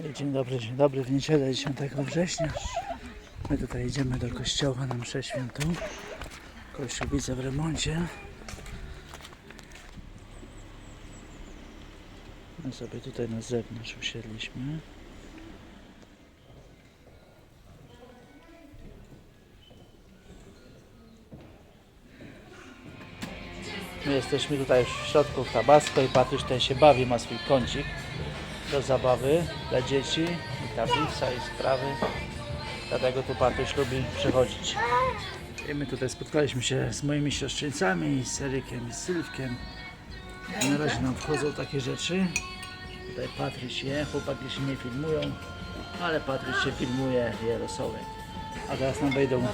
Dzień dobry, dzień dobry. W niedzielę 10 września. My tutaj idziemy do kościoła na mszę świętą. Kościół widzę w remoncie. My sobie tutaj na zewnątrz usiedliśmy. My jesteśmy tutaj w środku w Tabasco i Patryś tutaj się bawi, ma swój kącik do zabawy dla dzieci i tablica i sprawy. Dlatego tu Patryś lubi przychodzić. I my tutaj spotkaliśmy się z moimi siostrzeńcami, z Erykiem i z Sylwkiem. Na razie nam wchodzą takie rzeczy. Tutaj Patryś je, chłopaki się nie filmują, ale Patryś się filmuje, je rosołek. A teraz nam wejdą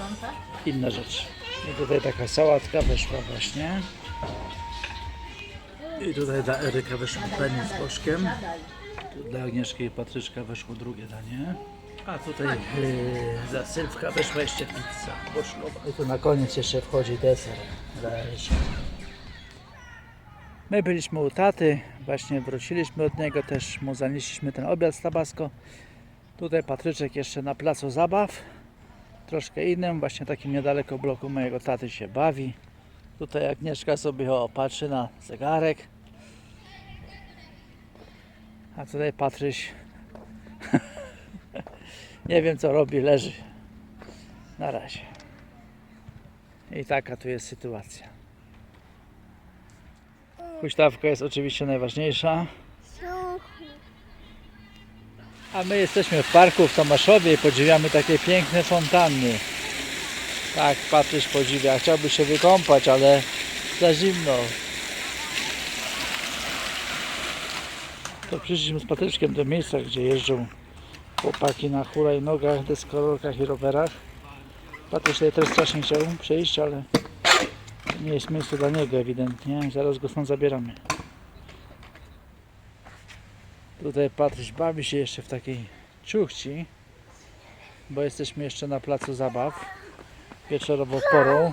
inne rzeczy. I tutaj taka sałatka weszła właśnie. I tutaj dla Eryka weszło danie z bożkiem. Dla Agnieszki i Patryczka weszło drugie danie. A tutaj yy, dla Sylwka weszła jeszcze pizza poszłowa. I tu na koniec jeszcze wchodzi deser dla. My byliśmy u taty, właśnie wróciliśmy od niego, też mu zanieśliśmy ten obiad z Tabasco. Tutaj Patryczek jeszcze na placu zabaw, troszkę innym, właśnie takim niedaleko bloku mojego taty się bawi. Tutaj Agnieszka sobie o, patrzy na zegarek. A tutaj Patryś nie wiem co robi, leży. Na razie. I taka tu jest sytuacja. Huśtawka jest oczywiście najważniejsza. A my jesteśmy w parku w Tomaszowie i podziwiamy takie piękne fontanny. Tak, Patryś podziwia. Chciałby się wykąpać, ale za zimno. To przyszliśmy z Patryczkiem do miejsca, gdzie jeżdżą chłopaki na hulajnogach, deskorolkach i rowerach. Patryś tutaj też strasznie chciał przejść, ale nie jest miejsce dla niego ewidentnie. Zaraz go stąd zabieramy. Tutaj Patryś bawi się jeszcze w takiej ciuchci, bo jesteśmy jeszcze na placu zabaw wieczorową porą.